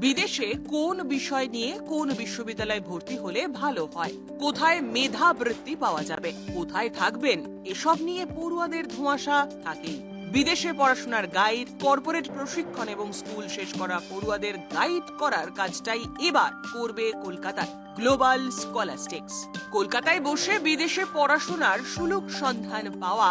বিদেশে কোন বিষয় নিয়ে কোন বিশ্ববিদ্যালয়ে ভর্তি হলে ভালো হয়? কোথায় মেধা বৃত্তি পাওয়া যাবে? কোথায় থাকবেন? এসব নিয়ে পড়ুয়াদের ধোঁয়াশা থাকেই। বিদেশে পড়াশোনার গাইড, কর্পোরেট প্রশিক্ষণ এবং স্কুল শেষ করা পড়ুয়াদের গাইড করার কাজটাই এবার করবে কলকাতায় গ্লোবাল স্কলাস্টিক্স। কলকাতায় বসে বিদেশে পড়াশোনার সুলুক সন্ধান পাওয়া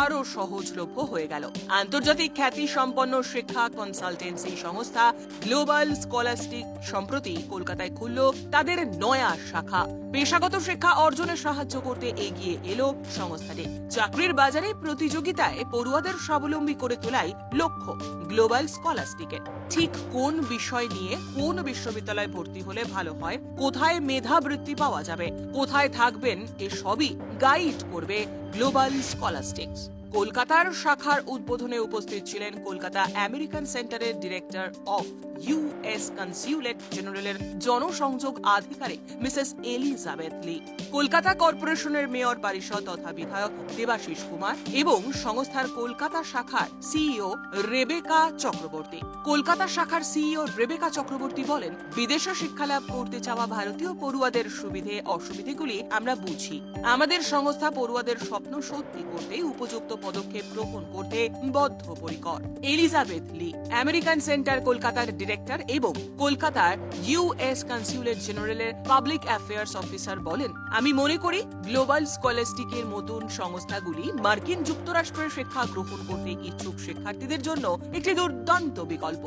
আরও সহজলভ্য হয়ে গেল। আন্তর্জাতিক খ্যাতি সম্পন্ন শিক্ষা কনসালটেন্সি সংস্থা গ্লোবাল স্কলাস্টিক সম্প্রতি কলকাতায় খুলল তাদের নয়া শাখা। পেশাগত শিক্ষা অর্জনে সাহায্য করতে এগিয়ে এলো সংস্থাটি। চাকরির বাজারে প্রতিযোগিতায় পড়ুয়াদের স্বাবলম্বী করে তোলাই লক্ষ্য গ্লোবাল স্কলাস্টিকের ঠিক কোন বিষয় নিয়ে কোন বিশ্ববিদ্যালয়ে ভর্তি হলে ভালো হয়? কোথায় মেধা বৃত্তি পাওয়া যাবে? কোথায় থাকবেন? এসবই গাইড করবে গ্লোবাল স্কলাস্টিক্স কলকাতার শাখার উদ্বোধনে উপস্থিত ছিলেন কলকাতা আমেরিকান সেন্টারের ডিরেক্টর অফ ইউএস কনসিউলেট জেনারেলের জনসংযোগ আধিকারিক মিসেস এলিজাবেথ লি। কলকাতা কর্পোরেশনের মেয়র পরিষদ তথা বিধায়ক দেবাশিস কুমার এবং সংস্থার কলকাতা শাখার সিইও রেবেকা চক্রবর্তী। কলকাতা শাখার সিইও রেবেকা চক্রবর্তী বলেন, বিদেশে শিক্ষালাভ করতে চাওয়া ভারতীয় পড়ুয়াদের সুবিধে অসুবিধেগুলি আমরা বুঝি। আমাদের সংস্থা পড়ুয়াদের স্বপ্ন সত্যি করতে উপযুক্ত পদক্ষেপ গ্রহণ করতে বদ্ধপরিকর এলিজাবেথ লি আমেরিকান সেন্টার কলকাতার ডিরেক্টর এবং কলকাতার ইউএস কনসিউলেট জেনারেলের পাবলিক অ্যাফেয়ার্স অফিসার বলেন আমি মনে করি গ্লোবাল স্কলাস্টিকের মতন সংস্থাগুলি মার্কিন যুক্তরাষ্ট্রের শিক্ষা গ্রহণ করতে ইচ্ছুক শিক্ষার্থীদের জন্য একটি দুর্দান্ত বিকল্প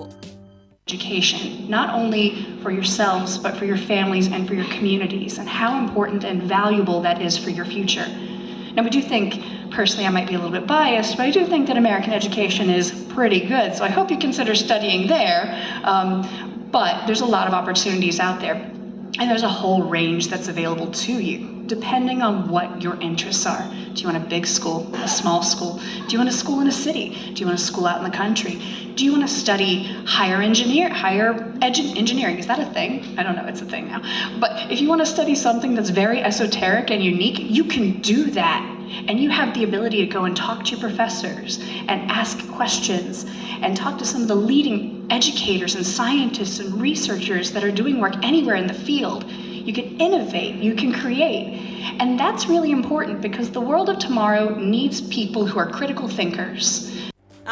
education, not only for yourselves, but for your families and for your communities, and how important and valuable that is for your future. Now, we do think, personally, I might be a little bit biased, but I do think that American education is pretty good, so I hope you consider studying there. Um, but there's a lot of opportunities out there, and there's a whole range that's available to you, depending on what your interests are. Do you want a big school, a small school? Do you want a school in a city? Do you want a school out in the country? Do you want to study higher engineer, higher edu- engineering? Is that a thing? I don't know. It's a thing now. But if you want to study something that's very esoteric and unique, you can do that. And you have the ability to go and talk to your professors and ask questions and talk to some of the leading educators and scientists and researchers that are doing work anywhere in the field. You can innovate, you can create. And that's really important because the world of tomorrow needs people who are critical thinkers.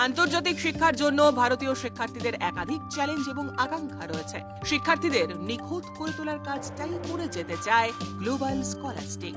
আন্তর্জাতিক শিক্ষার জন্য ভারতীয় শিক্ষার্থীদের একাধিক challenge এবং আকাঙ্ক্ষা রয়েছে শিক্ষার্থীদের নিখুঁত করে তোলার কাজটাই করে যেতে চায় গ্লোবাল স্কলাস্টিক